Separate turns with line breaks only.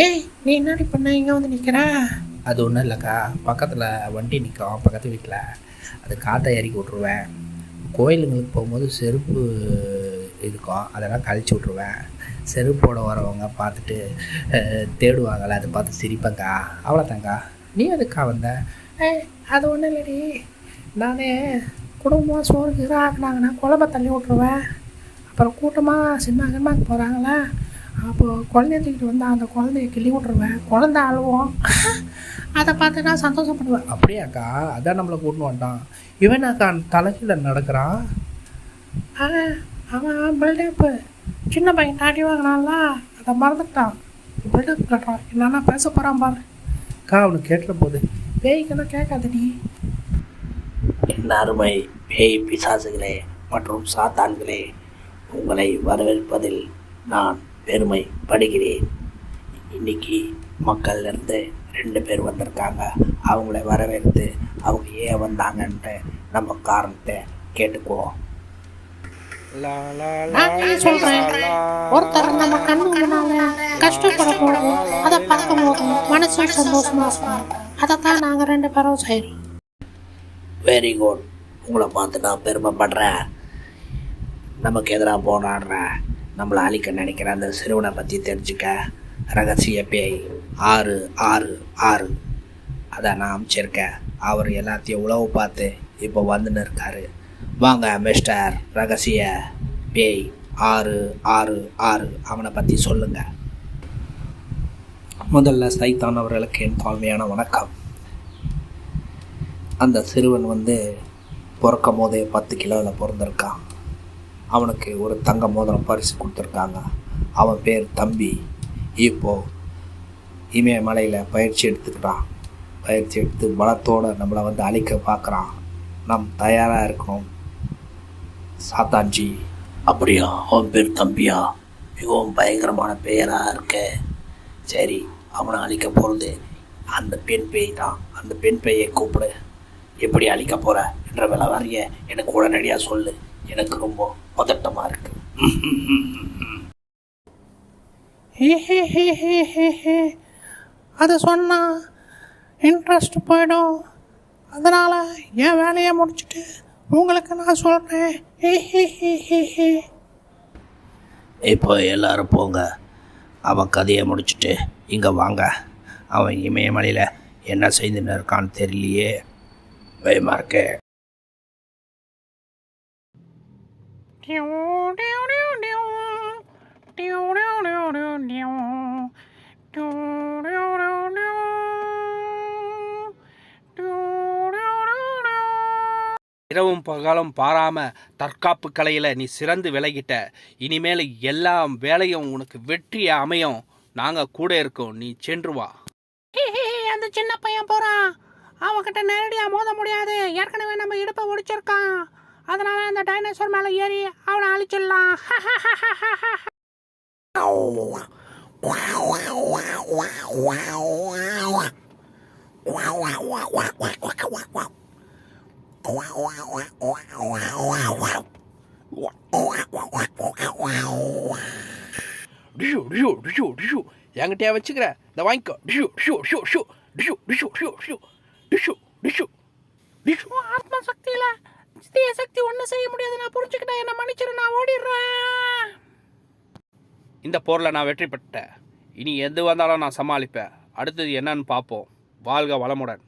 ஏய் நீ என்னடி பண்ண? இங்கே வந்து நிற்கிற
அது ஒன்றும் இல்லைக்கா. பக்கத்தில் வண்டி நிற்கும் பக்கத்து வீட்டில் அது காற்றை இறக்கி விட்ருவேன் கோயிலுங்களுக்கு போகும்போது செருப்பு இருக்கும். அதெல்லாம் கழிச்சு விட்ருவேன் செருப்போட வரவங்க பார்த்துட்டு அஹ், தேடுவாங்கள்ல அதை பார்த்து சிரிப்பேங்க்கா அவ்வளோதாங்க்கா நீ அதுக்கா வந்த?
ஏய் அது ஒன்றும் இல்லடி. நானே குடும்பமாக சோறுக்கு ஆக்குனாங்கன்னா குழம்ப தள்ளி விட்ருவேன் அப்புறம் கூட்டமாக சினிமா சினிமாக்கு போகிறாங்களா அப்போ குழந்தைய தூக்கிட்டு வந்தால் அந்த குழந்தைய கிள்ளி விட்ருவேன் குழந்த அழுவோம். அதை பார்த்து நான் சந்தோஷப்படுவேன்.
அப்படியாக்கா அதான் நம்மளை கூட்டின்னு வந்தான் இவன் அக்கா தலைகீழ நடக்கிறான்.
அவன் அவன் பில்டப்பு சின்ன பையன் தாண்டி வாங்கினான்ல அதை மறந்துட்டான். பில்டப் கட்டுறான் என்னன்னா பேச போகிறான் பாரு.
அக்கா அவனுக்கு கேட்டுற போகுது
பேய்க்கெல்லாம் கேட்காதடி
என் அருமை பேய் பிசாசுகளே மற்றும் சாத்தான்களே உங்களை வரவேற்பதில் நான் பெருமை படுகிறேன் இன்னைக்கு மக்கள்ல இருந்து ரெண்டு பேர் வந்திருக்காங்க. அவங்கள வரவேற்று அவங்க ஏன் வந்தாங்கன்ட்டு நம்ம காரணத்தை கேட்டுக்குவோம்.
சொல்றேன். ஒருத்தர் நம்ம கண்ணு முன்னால போது அதை பார்க்கும் போது மனசு சந்தோஷமா இருக்கும். அதைத்தான் நாங்க ரெண்டு பேரும் செய்றோம்.
வெரி குட் உங்களை பார்த்து நான் பெருமைப்படுறேன். நமக்கு எதிராக போராடுற நம்மளை அழிக்க நினைக்கிற அந்த சிறுவனை பற்றி தெரிஞ்சுக்க. ரகசிய பேய் ஆறு ஆறு ஆறு. அதை நான் அமைச்சிருக்கேன் அவர் எல்லாத்தையும் உழவு பார்த்து இப்போ வந்துன்னு இருக்கார் வாங்க மிஸ்டர் ரகசிய பேய் ஆறு ஆறு ஆறு. அவனை பற்றி சொல்லுங்கள் முதல்ல சைத்தான் அவர்களுக்கு என் தாழ்மையான வணக்கம். அந்த சிறுவன் வந்து பிறக்கும் போதே பத்து கிலோவில் பிறந்திருக்கான். அவனுக்கு ஒரு தங்க மோதிரம் பரிசு கொடுத்துருக்காங்க. அவன் பேர் தம்பி. இப்போ இமயமலையில் பயிற்சி எடுத்துக்கிறான். பயிற்சி எடுத்து பலத்தோடு நம்மளை வந்து அழிக்க பார்க்குறான். நம் தயாராக இருக்கணும் சாத்தான்ஜி. அப்படியா? அவன் பேர் தம்பியா? மிகவும் பயங்கரமான பெயராக இருக்க. சரி அவனை அழிக்க போகிறது அந்த பெண் பேய் தான். அந்த பெண் பேயை கூப்பிடு. எப்படி அழிக்க போகிற என்ற விலவாரிய எனக்கு உடனடியாக சொல்லு. எனக்கு ரொம்ப பதட்டமாக இருக்கு.
ஹே ஹே ஹே ஹே ஹே ஹே. அதை சொன்னா இன்ட்ரெஸ்ட் போயிடும். அதனால என் வேலையை முடிச்சுட்டு உங்களுக்கு நான் சொல்கிறேன் ஹே ஹே ஹே ஹே ஹே.
இப்போ எல்லாரும் போங்க. அவன் கதையை முடிச்சுட்டு இங்கே வாங்க. அவன் இமயமலையில் என்ன செய்துன்னு இருக்கான்னு தெரியலையே. பயமாக இருக்கே.
இரவும் பகலும் பாராம தற்காப்பு கலையில் நீ சிறந்து விலகிட்ட. இனிமேல் எல்லா வேலையும் உனக்கு வெற்றி அமையும். நாங்கள் கூட இருக்கோம். நீ சென்று வா.
ஹே, ஹே, அந்த சின்ன பையன் போறான். அவன்கிட்ட நேரடியா மோத முடியாது. ஏற்கனவே நம்ம இடுப்பை ஒடிச்சிருக்கான். அதனால அந்த டைனோசர் மேல ஏறி அவனை அழிச்சிடலாம்
டிஷு டிஷு டிஷு டிஷு என்கிட்டயா வச்சுக்கிற இந்த வாங்கிக்கோ டிஷு டிஷு டிஷு டிஷு டிஷு டிஷு டிஷு டிஷு டிஷு டிஷு டிஷு
ஆத்ம சக்தியில சக்தி ஒன்றும் செய்ய முடியாது. நான் புரிஞ்சுக்கிட்டேன். என்ன மன்னிச்சிரு நான் ஓடிடுறேன்.
இந்த போரில் நான் வெற்றி பெற்றேன். இனி எது வந்தாலும் நான் சமாளிப்பேன். அடுத்தது என்னன்னு பார்ப்போம். வாழ்க வளமுடன்.